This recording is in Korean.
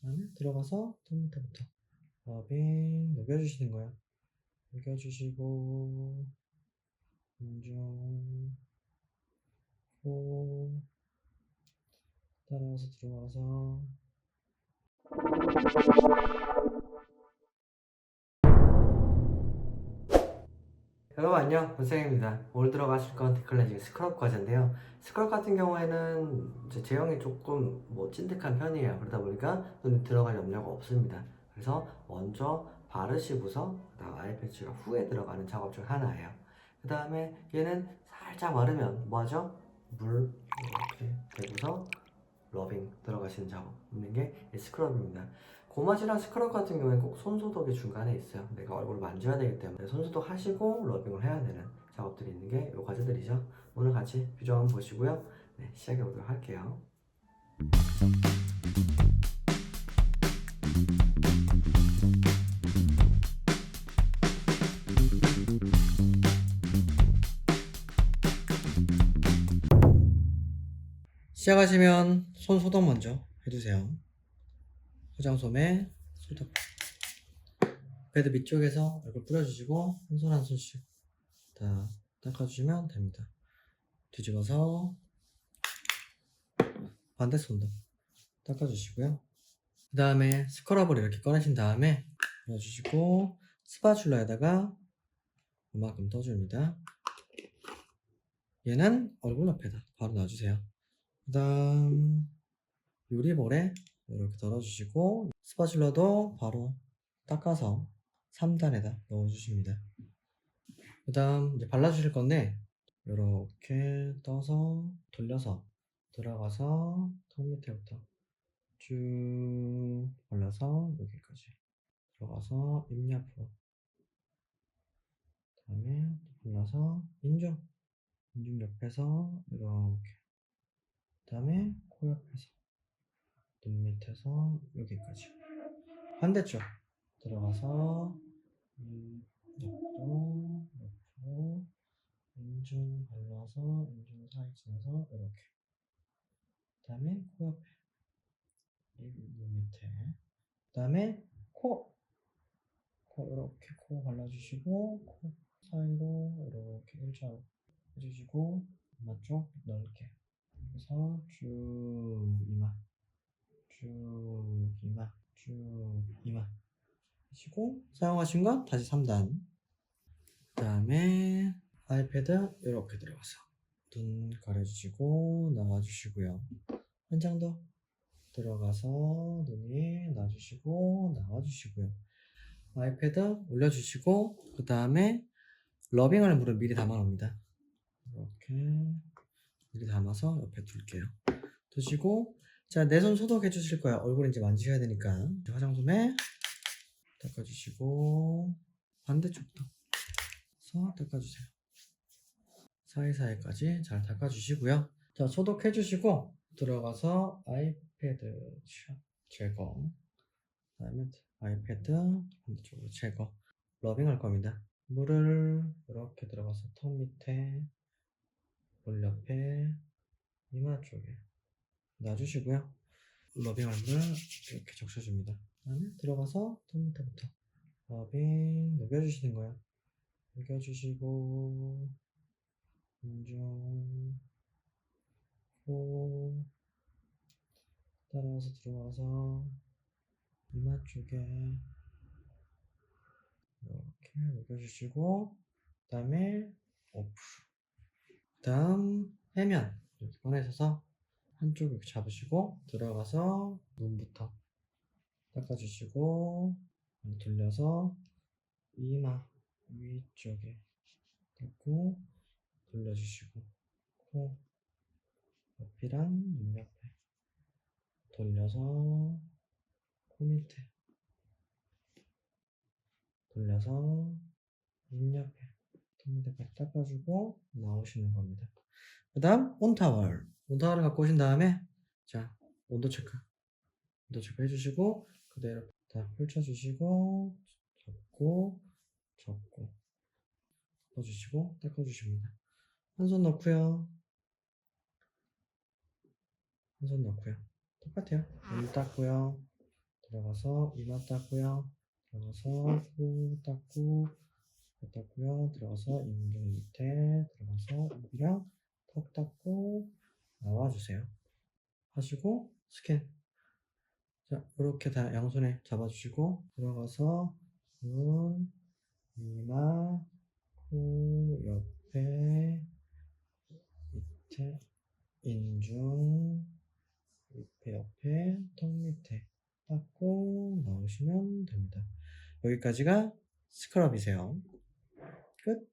다음에 들어가서 턱 밑에부터 러빙 녹여주시는 거예요. 녹여주시고 인중 코 따라서 들어와서 여러분 안녕 권생입니다. 오늘 들어가실 건 디클렌징 스크럽 과제인데요. 스크럽 같은 경우에는 제형이 조금 뭐 찐득한 편이에요. 그러다 보니까 눈에 들어갈 염려가 없습니다. 그래서 먼저 바르시고서 그다음 아이 패치가 후에 들어가는 작업 중 하나예요. 그 다음에 얘는 살짝 마르면 뭐하죠? 물 이렇게 대고서 러빙 들어가시는 작업 있는 게이 스크럽입니다 고마지랑 스크럽 같은 경우에는 꼭 손소독이 중간에 있어요. 내가 얼굴을 만져야 되기 때문에 손소독 하시고 러빙을 해야 되는 작업들이 있는 게 이 과제들이죠. 오늘 같이 비주얼 한번 보시고요. 네, 시작해 보도록 할게요. 시작하시면 손 소독 먼저 해주세요. 화장솜에 소독. 베드 밑쪽에서 얼굴 뿌려주시고 한 손 한 손씩 다 닦아주시면 됩니다. 뒤집어서 반대 손도 닦아주시고요. 그 다음에 스크럽을 이렇게 꺼내신 다음에 넣어주시고 스파츌라에다가 이만큼 떠줍니다. 얘는 얼굴 옆에다 바로 놔주세요. 그 다음 요리볼에 이렇게 덜어주시고 스파츌라도 바로 닦아서 3단에다 넣어주십니다. 그 다음 이제 발라주실 건데 이렇게 떠서 돌려서 들어가서 턱 밑에부터 쭉 발라서 여기까지 들어가서 입 옆으로 다음에 또 발라서 인중 인중 옆에서 이렇게 그 다음에 코 옆에서 눈 밑에서 여기까지. 반대쪽 들어가서 이 옆도 옆으로 인중 발라서 인중 사이 지나서 이렇게. 그다음에 코 옆에 이눈 밑에. 그다음에 코. 코 이렇게 코 발라주시고 코 사이로 이렇게 일자로 해주시고 쪽 넓게 그래서 쭉 이마 쭉 이마 쭉 이마 하시고 사용하신 건 다시 3단. 그 다음에 아이패드 이렇게 들어가서 눈 가려주시고 나와주시고요. 한 장 더 들어가서 눈이 놔주시고 나와주시고요. 아이패드 올려주시고 그 다음에 러빙할 물을 미리 담아 놓습니다. 이렇게 미리 담아서 옆에 둘게요 두시고 자, 내 손 소독해 주실 거예요. 얼굴 이제 만지셔야 되니까. 화장솜에 닦아주시고, 반대쪽도. 서 닦아주세요. 사이사이까지 잘 닦아주시고요. 자, 소독해 주시고, 들어가서 아이패드 샵 제거. 그 다음에 아이패드 반대쪽으로 제거. 러빙 할 겁니다. 물을 이렇게 들어가서 턱 밑에, 볼 옆에, 이마 쪽에. 놔주시고요. 러빙 얼굴 이렇게 적셔줍니다. 그다음에 들어가서 턱 밑에부터 러빙 녹여주시는 거예요. 녹여주시고 인중 코 따라서 들어와서 이마 쪽에 이렇게 녹여주시고 그 다음에 오프 그 다음 해면 이렇게 꺼내셔서 한쪽 이렇게 잡으시고 들어가서 눈부터 닦아주시고 돌려서 이마 위쪽에 닦고 돌려주시고 코 옆이랑 눈 옆에 돌려서 코 밑에 돌려서 입 옆에 턱 밑에까지 닦아주고 나오시는 겁니다. 그 다음 온타월. 온타월을 갖고 오신 다음에 자 온도 체크. 온도 체크 해주시고 그대로 다 펼쳐주시고 접고 접고 덮어주시고 닦아주십니다. 한 손 넣고요. 한 손 넣고요. 똑같아요. 눈 닦고요. 들어가서 이마 닦고요. 들어가서 코 닦고 코 닦고요. 들어가서 인중 밑에 들어가서 입이랑 턱 닦고 나와주세요. 하시고 스캔. 자 이렇게 다 양손에 잡아주시고 들어가서 눈, 이마, 코 옆에 밑에 인중 옆에 옆에 턱 밑에 닦고 나오시면 됩니다. 여기까지가 스크럽이세요. wird?